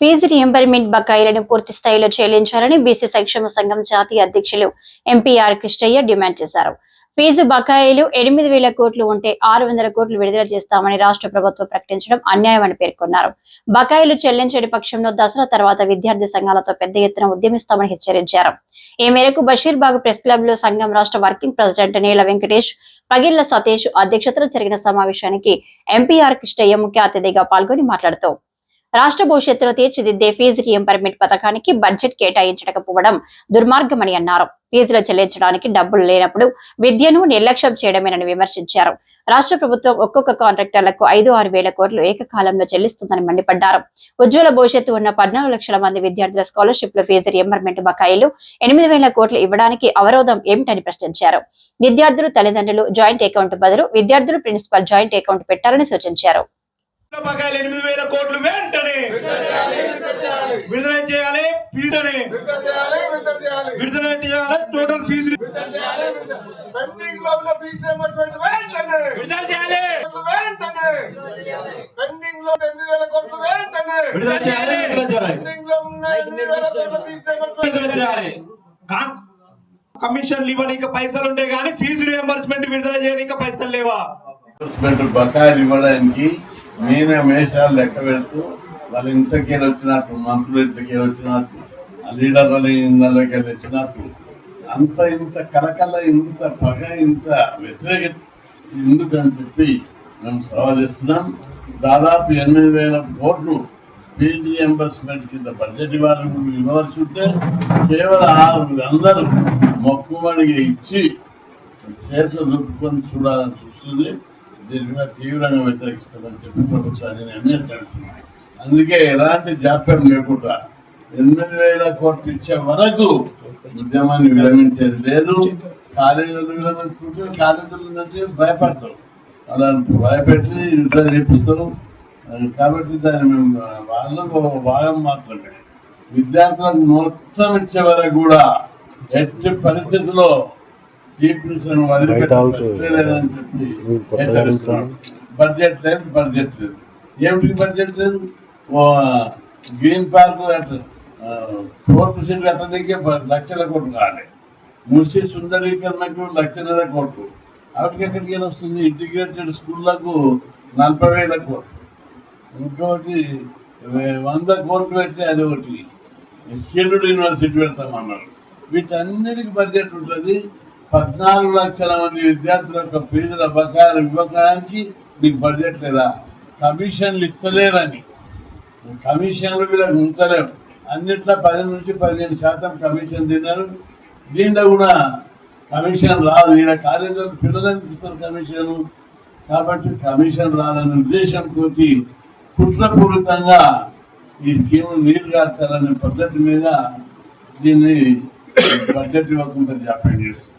Fee reimbursement బకాయిలను పూర్తి స్థాయిలో చెల్లించాలని బీసీ సంక్షేమ సంఘం జాతీయ అధ్యక్షులు ఎంపీఆర్ కృష్ణయ్య డిమాండ్ చేశారు. ఫీజు బకాయిలు ఎనిమిది వేల కోట్లు ఉంటే ఆరు వందల కోట్లు విడుదల చేస్తామని రాష్ట్ర ప్రభుత్వం ప్రకటించడం అన్యాయమని పేర్కొన్నారు. బకాయిలు చెల్లించని పక్షంలో దసరా తర్వాత విద్యార్థి సంఘాలతో పెద్ద ఎత్తున ఉద్యమిస్తామని హెచ్చరించారు. ఈ మేరకు బషీర్బాగ్ ప్రెస్ క్లబ్లో సంఘం రాష్ట్ర వర్కింగ్ ప్రెసిడెంట్ నీల వెంకటేష్ పగిళ్ళ సతీష్ అధ్యక్షతన జరిగిన సమావేశానికి ఎంపీఆర్ కృష్ణయ్య ముఖ్య అతిథిగా పాల్గొని మాట్లాడుతూ రాష్ట్ర భవిష్యత్తులో తీర్చిదిద్దే ఫీజు రియంబర్మెంట్ పథకానికి బడ్జెట్ కేటాయించకపోవడం దుర్మార్గమని అన్నారు. ఫీజులు చెల్లించడానికి డబ్బులు లేనప్పుడు విద్యను నిర్లక్ష్యం చేయడమేనని విమర్శించారు. రాష్ట్ర ప్రభుత్వం ఒక్కొక్క కాంట్రాక్టర్లకు ఐదు ఆరు వేల కోట్లు ఏకకాలంలో చెల్లిస్తుందని మండిపడ్డారు. ఉజ్వల భవిష్యత్తు ఉన్న పద్నాలుగు లక్షల మంది విద్యార్థుల స్కాలర్షిప్ల ఫీజు రియంబర్మెంట్ బకాయిలు ఎనిమిది వేల కోట్లు ఇవ్వడానికి అవరోధం ఏమిటని ప్రశ్నించారు. విద్యార్థులు తల్లిదండ్రులు జాయింట్ అకౌంట్ బదులు విద్యార్థులు ప్రిన్సిపల్ జాయింట్ అకౌంట్ పెట్టాలని సూచించారు. బకాయిలు ఎనిమిది వేల కోట్లు వెంటనే విడుదల చేయాలి ఫీజుని విడుదల చేయాలి విడుదల చేయాలి. విడుదల చేయాలి టోటల్ ఫీజు విడుదల చేయాలి విడుదల పెండింగ్లో ఉన్న ఫీజు రియంబర్స్మెంట్ వెంటనే విడుదల చేయాలి. వెంటనే పెండింగ్లో ఎనిమిది వేల కోట్లు వెంటనే విడుదల చేయాలి. విడుదల చేయాలి. పెండింగ్లో ఉన్న ఎనిమిది వేల కోట్ల ఫీజు రియంబర్స్మెంట్ విడుదల చేయాలి. కా- కమిషన్లు ఇవ్వనీక పైసలు ఉంటే గానీ ఫీజు రియంబర్స్మెంట్ విడుదల చేయనీక పైసలు లేవా? బకాయిలు ఇవ్వడానికి నేనే మేషాలు లెక్క పెడుతూ వాళ్ళ ఇంటికి వచ్చినట్టు మంత్రులు ఇంటికి వచ్చినట్టు ఆ లీడర్ల ఇళ్ళకి వచ్చినట్టు అంత ఇంత కలకల ఇంత పగ ఇంత వ్యతిరేక ఎందుకని చెప్పి మేము సవాల్ చేస్తున్నాం. దాదాపు ఎనిమిది వేల కోట్లు పీజీ ఎంబర్స్మెంట్ కింద బడ్జెట్ ఇవ్వాలి ఇవ్వవలసి ఉంటే కేవలం ఆరు అందరూ మొక్కుమడిగా ఇచ్చి చేతులు దుక్కుని చూడాలని చూస్తుంది. దీని మీద తీవ్రంగా వ్యతిరేకిస్తామని చెప్పి ప్రభుత్వాన్ని నేను అందుకే ఎలాంటి జాప్యం లేకుండా ఎనిమిది వేల కోట్లు ఇచ్చే వరకు ఉద్యమాన్ని విరమించేది లేదు. కాలేజీలు విరమించుకుంటే కాలేజీలు నుంచి భయపడతారు. అలా భయపెట్టి ఇంట్లో చేపిస్తారు కాబట్టి దాన్ని మేము వాళ్ళకు ఒక భాగం మాత్రమే. విద్యార్థులకు మొత్తం ఇచ్చే వరకు కూడా ఎట్టి పరిస్థితుల్లో బడ్జెట్ లేదు బడ్జెట్ లేదు. ఏమిటి బడ్జెట్ లేదు? గ్రీన్ పార్క్ ఫోర్త్ సీట్ కట్టడానికే లక్షల కోట్లు కావాలి. మున్సి సుందరీకరణకు లక్షన్నర కోట్లు. వాటికి ఎక్కడికి వస్తుంది? ఇంటిగ్రేటెడ్ స్కూళ్ళకు నలభై వేల కోట్లు. ఇంకోటి వే- వంద కోట్లు పెట్టి అది ఒకటి. స్కిల్డ్ యూనివర్సిటీ పెడతామన్నారు. వీటన్నిటికి బడ్జెట్ ఉంటుంది. పద్నాలుగు లక్షల మంది విద్యార్థుల యొక్క ఫీజుల బకాయిలు ఇవ్వడానికి మీకు బడ్జెట్ లేదా? కమిషన్లు ఇస్తలేరని. కమిషన్లు వీళ్ళకి ఉంటలేవు అన్నిట్లో పది నుంచి పదిహేను శాతం కమిషన్ తిన్నారు. దీంట్లో కూడా కమిషన్ రాదు. ఈడ కాలేజీలో పిల్లలకి ఇస్తారు కమిషన్. కాబట్టి కమిషన్ రాదనే ఉద్దేశంతో కుట్రపూరితంగా ఈ స్కీమ్ నీరు కార్చాలనే పద్ధతి మీద దీన్ని బడ్జెట్ ఇవ్వకుండా జాప్యం చేస్తుంది